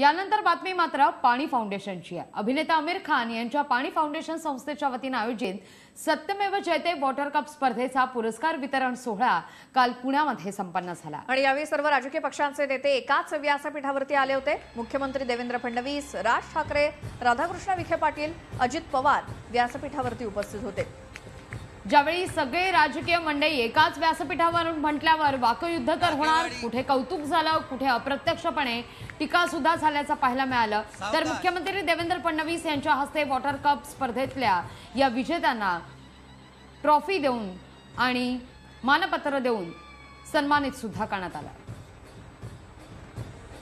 यानंतर बातमी मात्र पाणी फाउंडेशनची आहे. अभिनेता आमिर खान यांच्या पाणी फाउंडेशन संस्थेच्या वतीनं आयोजित सत्यमेव जयते वॉटर कप स्पर्धेचा पुरस्कार वितरण सोहळा काल पुण्यामध्ये संपन्न झाला. आणि यावेळी सर्व राजकीय पक्षांचे नेते एकाच व्यासपीठावरती आले होते. मुख्यमंत्री देवेंद्र फडणवीस राज ठाकरे राधाकृष्ण विखे पाटील अजित पवार व्यासपीठावरती उपस्थित होते. ज्यावेळी सगळे राजकीय मंडळी एकाच व्यासपीठावर म्हटल्यावर वाकयुद्ध तर होणार. कुठे कौतुक झालं कुठे अप्रत्यक्षपणे टीका सुद्धा झाल्याचं पाहायला मिळालं. तर मुख्यमंत्री देवेंद्र फडणवीस यांच्या हस्ते वॉटर कप स्पर्धेतल्या या विजेत्यांना ट्रॉफी देऊन आणि मानपत्र देऊन सन्मानित सुद्धा करण्यात आलं.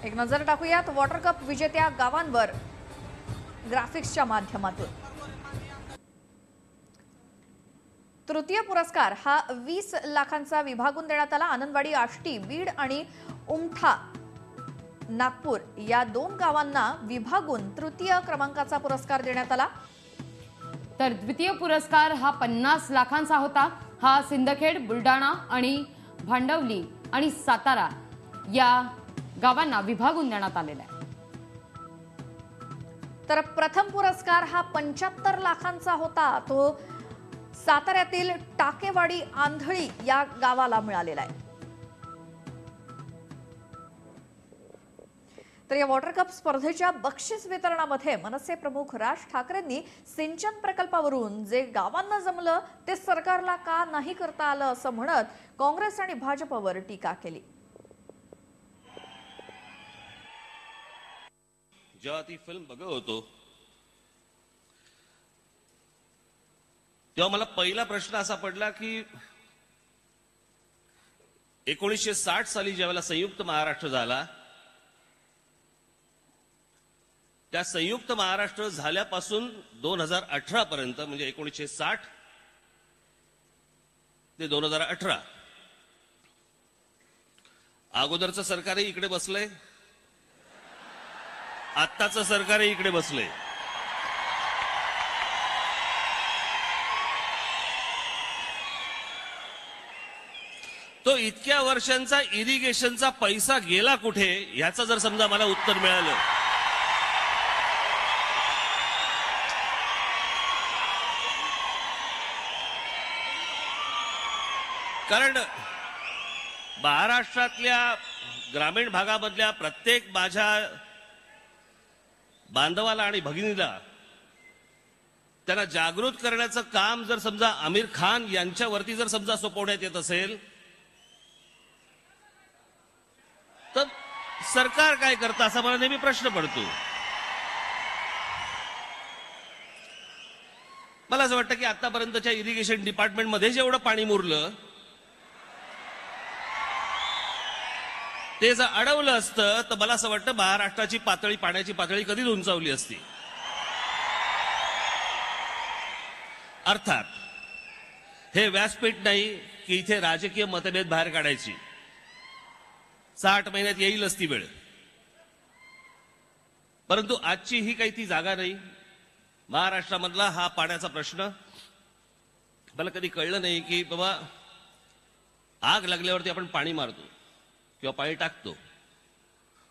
एक नजर टाकूयात वॉटर कप विजेत्या गावांवर ग्राफिक्सच्या माध्यमातून. तृतीय पुरस्कार हा वीस लाखांचा विभागून देण्यात आला. आनंदवाडी आष्टी बीड आणि उमठा नागपूर या दोन गावांना विभागून तृतीय क्रमांकाचा पुरस्कार देण्यात आला. तर द्वितीय पुरस्कार हा पन्नास लाखांचा होता. हा सिंदखेड बुलढाणा आणि भांडवली आणि सातारा या गावांना विभागून देण्यात आलेला आहे. तर प्रथम पुरस्कार हा पंच्याहत्तर लाखांचा होता. तो साताऱ्यातील टाकेवाडी आंधळी या गावाला मिळालेला आहे. तर या वॉटर कप स्पर्धेच्या बक्षीस वितरणामध्ये मनसे प्रमुख राज ठाकरेंनी सिंचन प्रकल्पावरून जे गावांना जमलं ते सरकारला का नाही करता आलं असं म्हणत काँग्रेस आणि भाजपवर टीका केली. जेव्हा ती फिल्म बघत होतो तेव्हा मला पहिला प्रश्न असा पडला की एकोणीसशे साठ साली ज्यावेळेला संयुक्त महाराष्ट्र झाला त्या संयुक्त महाराष्ट्र झाल्यापासून दोन हजार अठरा पर्यंत म्हणजे एकोणीसशे साठ ते दोन हजार अठरा अगोदरचं सरकारही इकडे बसलंय आत्ताचं सरकारही इकडे बसलंय. तो इतक्या वर्षांचा इरिगेशनचा पैसा गेला कुठे याचं जर समजा मला उत्तर मिळालं. कारण महाराष्ट्रातल्या ग्रामीण भागामधल्या प्रत्येक माझ्या बांधवाला आणि भगिनीला त्यांना जागृत करण्याचं काम जर समजा आमिर खान यांच्यावरती जर समजा सोपवण्यात येत असेल तर सरकार काय करतं असा मला नेहमी प्रश्न पडतो. मला असं वाटतं की आतापर्यंतच्या इरिगेशन डिपार्टमेंटमध्ये जेवढं पाणी मुरलं ते जर अडवलं असतं तर मला असं वाटतं महाराष्ट्राची पातळी पाण्याची पातळी कधीच उंचावली असती. अर्थात हे व्यासपीठ नाही की इथे राजकीय मतभेद बाहेर काढायची. साठ महिन्यात येईलच ती वेळ. परंतु आजची ही काही ती जागा नाही. महाराष्ट्रामधला हा पाण्याचा प्रश्न. मला कधी कळलं नाही की बाबा आग लागल्यावरती आपण पाणी मारतो किंवा पाणी टाकतो.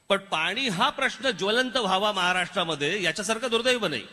पण पाणी हा प्रश्न ज्वलंत व्हावा महाराष्ट्रामध्ये याच्यासारखं दुर्दैव नाही.